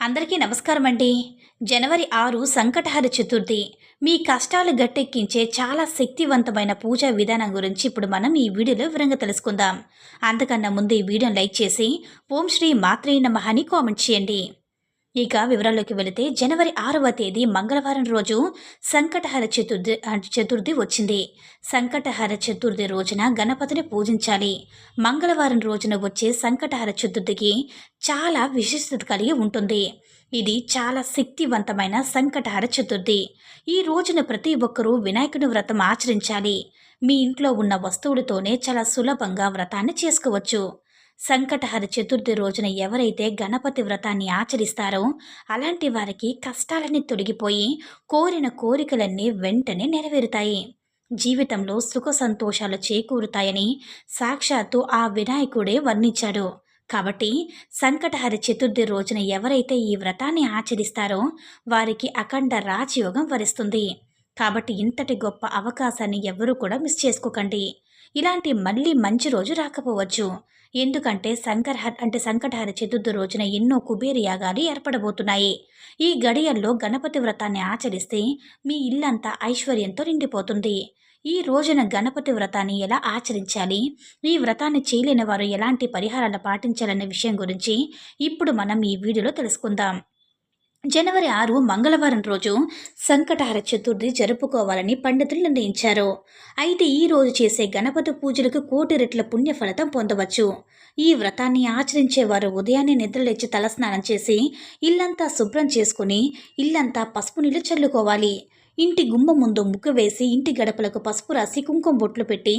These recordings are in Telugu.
అందరికీ నమస్కారం అండి జనవరి ఆరు సంకటహర చతుర్థి. మీ కష్టాలు గట్టెక్కించే చాలా శక్తివంతమైన పూజా విధానం గురించి ఇప్పుడు మనం ఈ వీడియోలో వివరంగా తెలుసుకుందాం. అంతకన్నా ముందు ఈ వీడియోని లైక్ చేసి ఓం శ్రీ మాత్రే నమః అని కామెంట్ చేయండి. ఇక వివరాల్లోకి వెళితే జనవరి ఆరవ తేదీ మంగళవారం రోజు సంకటహర చతుర్థి చతుర్థి వచ్చింది. సంకటహర చతుర్థి రోజున గణపతిని పూజించాలి. మంగళవారం రోజున వచ్చే సంకటహర చతుర్థికి చాలా విశిష్టత కలిగి ఉంటుంది. ఇది చాలా శక్తివంతమైన సంకటహర చతుర్థి. ఈ రోజున ప్రతి ఒక్కరూ వినాయకుని వ్రతం ఆచరించాలి. మీ ఇంట్లో ఉన్న వస్తువులతోనే చాలా సులభంగా వ్రతాన్ని చేసుకోవచ్చు. సంకటహర చతుర్థి రోజున ఎవరైతే గణపతి వ్రతాన్ని ఆచరిస్తారో అలాంటి వారికి కష్టాలన్నీ తొలగిపోయి కోరిన కోరికలన్నీ వెంటనే నెరవేరుతాయి. జీవితంలో సుఖ సంతోషాలు చేకూరుతాయని సాక్షాత్తు ఆ వినాయకుడే వర్ణించాడు. కాబట్టి సంకటహర చతుర్థి రోజున ఎవరైతే ఈ వ్రతాన్ని ఆచరిస్తారో వారికి అఖండ రాజయోగం వరిస్తుంది. కాబట్టి ఇంతటి గొప్ప అవకాశాన్ని ఎవరూ కూడా మిస్ చేసుకోకండి. ఇలాంటి మళ్ళీ మంచి రోజు రాకపోవచ్చు. ఎందుకంటే సంకరహ అంటే సంకటహర చతుర్థి రోజున ఎన్నో కుబేర యాగాలు ఏర్పడబోతున్నాయి. ఈ గడియల్లో గణపతి వ్రతాన్ని ఆచరిస్తే మీ ఇల్లంతా ఐశ్వర్యంతో నిండిపోతుంది. ఈ రోజున గణపతి వ్రతాన్ని ఎలా ఆచరించాలి? ఈ వ్రతాన్ని చేయలేని వారు ఎలాంటి పరిహారాలు పాటించాలనే విషయం గురించి ఇప్పుడు మనం ఈ వీడియోలో తెలుసుకుందాం. జనవరి ఆరు మంగళవారం రోజు సంకటహర చతుర్థి జరుపుకోవాలని పండితులు నిర్ణయించారు. అయితే ఈ రోజు చేసే గణపతి పూజలకు కోటి రెట్ల పుణ్య ఫలితం పొందవచ్చు. ఈ వ్రతాన్ని ఆచరించేవారు ఉదయాన్నే నిద్రలేచి తలస్నానం చేసి ఇల్లంతా శుభ్రం చేసుకుని ఇల్లంతా పసుపు నీళ్ళు చల్లుకోవాలి. ఇంటి గుమ్మ ముందు ముగ్గు వేసి ఇంటి గడపలకు పసుపు రాసి కుంకుమ బొట్లు పెట్టి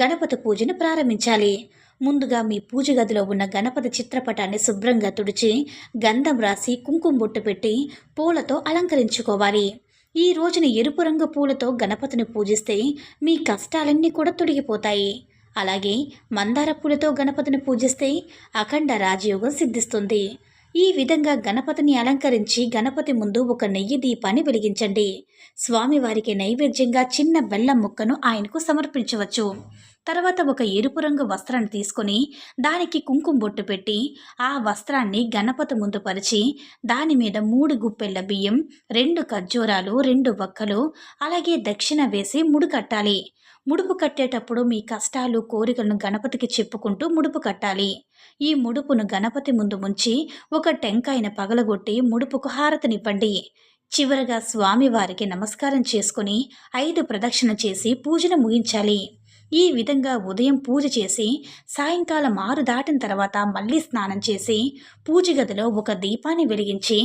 గణపతి పూజను ప్రారంభించాలి. ముందుగా మీ పూజ గదిలో ఉన్న గణపతి చిత్రపటాన్ని శుభ్రంగా తుడిచి గంధం రాసి కుంకుమ బొట్టు పెట్టి పూలతో అలంకరించుకోవాలి. ఈ రోజున ఎరుపు రంగు పూలతో గణపతిని పూజిస్తే మీ కష్టాలన్నీ కూడా తొలగిపోతాయి. అలాగే మందార పూలతో గణపతిని పూజిస్తే అఖండ రాజయోగం సిద్ధిస్తుంది. ఈ విధంగా గణపతిని అలంకరించి గణపతి ముందు ఒక నెయ్యి దీపాన్ని వెలిగించండి. స్వామివారికి నైవేద్యంగా చిన్న బెల్లం ముక్కను ఆయనకు సమర్పించవచ్చు. తర్వాత ఒక ఎరుపు రంగు వస్త్రాన్ని తీసుకొని దానికి కుంకుమ బొట్టు పెట్టి ఆ వస్త్రాన్ని గణపతి ముందు పరిచి దాని మీద మూడు గుప్పెళ్ళ బియ్యం రెండు ఖర్జూరాలు రెండు వక్కలు అలాగే దక్షిణ వేసి ముడు కట్టాలి. ముడుపు కట్టేటప్పుడు మీ కష్టాలు కోరికలను గణపతికి చెప్పుకుంటూ ముడుపు కట్టాలి. ఈ ముడుపును గణపతి ముందు ముంచి ఒక టెంకాయను పగలగొట్టి ముడుపుకు హారతినివ్వండి. చివరగా స్వామివారికి నమస్కారం చేసుకుని ఐదు ప్రదక్షిణ చేసి పూజను ముగించాలి. ఈ విధంగా ఉదయం పూజ చేసి సాయంకాలం ఆరు దాటిన తర్వాత మళ్ళీ స్నానం చేసి పూజ గదిలో ఒక దీపాన్ని వెలిగించి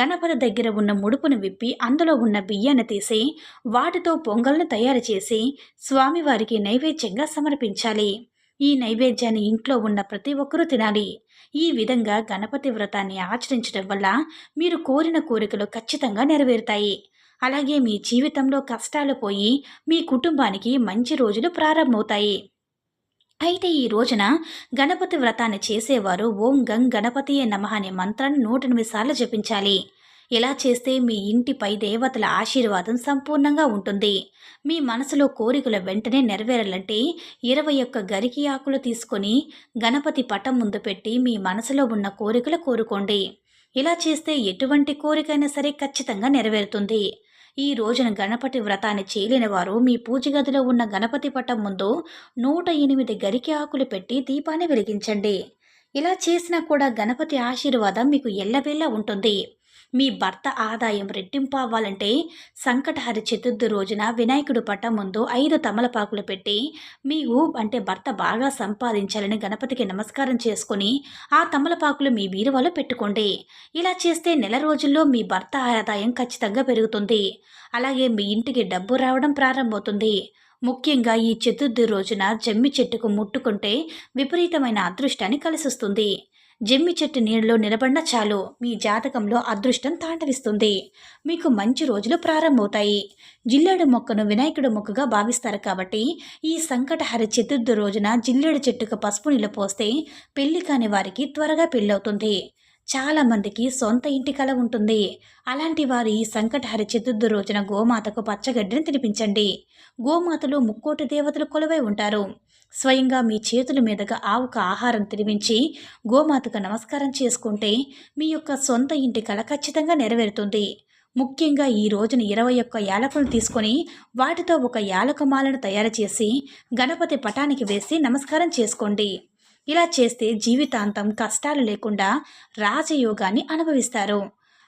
గణపతి దగ్గర ఉన్న ముడుపును విప్పి అందులో ఉన్న బియ్యాన్ని తీసి వాటితో పొంగల్ను తయారు చేసి స్వామివారికి నైవేద్యంగా సమర్పించాలి. ఈ నైవేద్యాన్ని ఇంట్లో ఉన్న ప్రతి ఒక్కరూ తినాలి. ఈ విధంగా గణపతి వ్రతాన్ని ఆచరించడం వల్ల మీరు కోరిన కోరికలు ఖచ్చితంగా నెరవేరుతాయి. అలాగే మీ జీవితంలో కష్టాలు పోయి మీ కుటుంబానికి మంచి రోజులు ప్రారంభమవుతాయి. అయితే ఈ రోజున గణపతి వ్రతాన్ని చేసేవారు ఓం గం గణపతియే నమ అనే మంత్రాన్ని నూట ఎనిమిది సార్లు జపించాలి. ఇలా చేస్తే మీ ఇంటిపై దేవతల ఆశీర్వాదం సంపూర్ణంగా ఉంటుంది. మీ మనసులో కోరికలు వెంటనే నెరవేరాలంటే ఇరవై ఒక్క గరికి ఆకులు తీసుకొని గణపతి పటం ముందు పెట్టి మీ మనసులో ఉన్న కోరికలు కోరుకోండి. ఇలా చేస్తే ఎటువంటి కోరికైనా సరే ఖచ్చితంగా నెరవేరుతుంది. ఈ రోజున గణపతి వ్రతాన్ని చేయలేని వారు మీ పూజ గదిలో ఉన్న గణపతి పటం ముందు నూట ఎనిమిది గరికి ఆకులు పెట్టి దీపాన్ని వెలిగించండి. ఇలా చేసినా కూడా గణపతి ఆశీర్వాదం మీకు ఎల్లవేళ ఉంటుంది. మీ భర్త ఆదాయం రెట్టింపు అవ్వాలంటే సంకటహరి చతుర్థి రోజున వినాయకుడు పట్ట ముందు ఐదు తమలపాకులు పెట్టి మీకు అంటే భర్త బాగా సంపాదించాలని గణపతికి నమస్కారం చేసుకుని ఆ తమలపాకులు మీ బీరువాలో పెట్టుకోండి. ఇలా చేస్తే నెల రోజుల్లో మీ భర్త ఆదాయం ఖచ్చితంగా పెరుగుతుంది. అలాగే మీ ఇంటికి డబ్బు రావడం ప్రారంభమవుతుంది. ముఖ్యంగా ఈ చతుర్థి రోజున జమ్మి చెట్టుకు ముట్టుకుంటే విపరీతమైన అదృష్టాన్ని కలిసిస్తుంది. జమ్మి చెట్టు నీళ్ళలో నిలబడిన చాలు మీ జాతకంలో అదృష్టం తాండవిస్తుంది. మీకు మంచి రోజులు ప్రారంభమవుతాయి. జిల్లేడు మొక్కను వినాయకుడు మొక్కగా భావిస్తారు కాబట్టి ఈ సంకటహర చతుర్థి రోజున జిల్లేడు చెట్టుకు పసుపు నీళ్ళు పోస్తే పెళ్ళి కాని వారికి త్వరగా పెళ్ళవుతుంది చాలామందికి సొంత ఇంటి కల ఉంటుంది. అలాంటి వారు ఈ సంకటహర చతుర్థి రోజున గోమాతకు పచ్చగడ్డిని తినిపించండి. గోమాతలు ముక్కోటి దేవతలు కొలువై ఉంటారు. స్వయంగా మీ చేతుల మీదుగా ఆవుకు ఆహారం తినిపించి గోమాతకు నమస్కారం చేసుకుంటే మీ యొక్క సొంత ఇంటి కల ఖచ్చితంగా నెరవేరుతుంది. ముఖ్యంగా ఈ రోజున ఇరవై ఒక్క యాలకులు తీసుకొని వాటితో ఒక యాలక మాలను తయారు చేసి గణపతి పటానికి వేసి నమస్కారం చేసుకోండి. ఇలా చేస్తే జీవితాంతం కష్టాలు లేకుండా రాజయోగాన్ని అనుభవిస్తారు.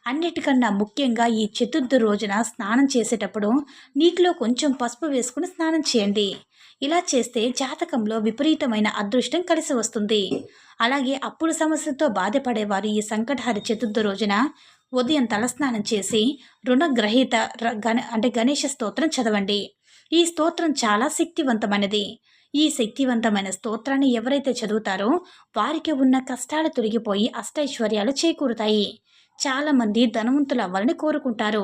అన్నిటికన్నా ముఖ్యంగా ఈ చతుర్థి రోజున స్నానం చేసేటప్పుడు నీటిలో కొంచెం పసుపు వేసుకుని స్నానం చేయండి. ఇలా చేస్తే జాతకంలో విపరీతమైన అదృష్టం కలిసి వస్తుంది. అలాగే అప్పుల సమస్యతో బాధపడేవారు ఈ సంకటహరి చతుర్థి రోజున ఉదయం తలస్నానం చేసి రుణగ్రహీత ర- గణ అంటే గణేష స్తోత్రం చదవండి. ఈ స్తోత్రం చాలా శక్తివంతమైనది. ఈ శక్తివంతమైన స్తోత్రాన్ని ఎవరైతే చదువుతారో వారికి ఉన్న కష్టాలు తొలగిపోయి అష్టైశ్వర్యాలు చేకూరుతాయి. చాలామంది ధనవంతులు అవ్వాలని కోరుకుంటారు.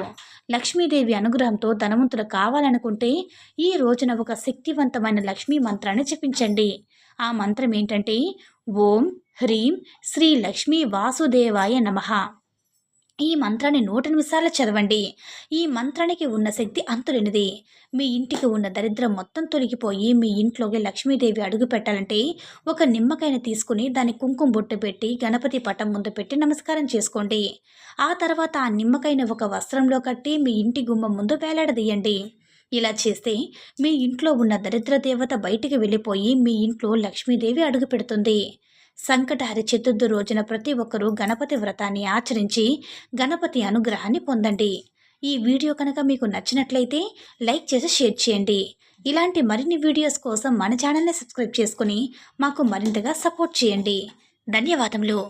లక్ష్మీదేవి అనుగ్రహంతో ధనవంతులు కావాలనుకుంటే ఈ రోజున ఒక శక్తివంతమైన లక్ష్మీ మంత్రాన్ని జపించండి. ఆ మంత్రం ఏంటంటే ఓం హ్రీం శ్రీ లక్ష్మీ వాసుదేవాయ నమః. ఈ మంత్రాన్ని నూట నిమిషాలు చదవండి. ఈ మంత్రానికి ఉన్న శక్తి అంతులేనిది. మీ ఇంటికి ఉన్న దరిద్రం మొత్తం తొలగిపోయి మీ ఇంట్లోకి లక్ష్మీదేవి అడుగు పెట్టాలంటే ఒక నిమ్మకాయని తీసుకుని దాని కుంకుమ బొట్టు పెట్టి గణపతి పటం ముందు పెట్టి నమస్కారం చేసుకోండి. ఆ తర్వాత ఆ నిమ్మకాయని ఒక వస్త్రంలో కట్టి మీ ఇంటి గుమ్మం ముందు వేలాడదీయండి. ఇలా చేస్తే మీ ఇంట్లో ఉన్న దరిద్ర దేవత బయటికి వెళ్ళిపోయి మీ ఇంట్లో లక్ష్మీదేవి అడుగు పెడుతుంది. సంకటహరి చతుర్థి రోజున ప్రతి ఒక్కరూ గణపతి వ్రతాన్ని ఆచరించి గణపతి అనుగ్రహాన్ని పొందండి. ఈ వీడియో కనుక మీకు నచ్చినట్లయితే లైక్ చేసి షేర్ చేయండి. ఇలాంటి మరిన్ని వీడియోస్ కోసం మన ఛానల్ని సబ్స్క్రైబ్ చేసుకుని మాకు మరింతగా సపోర్ట్ చేయండి. ధన్యవాదములు.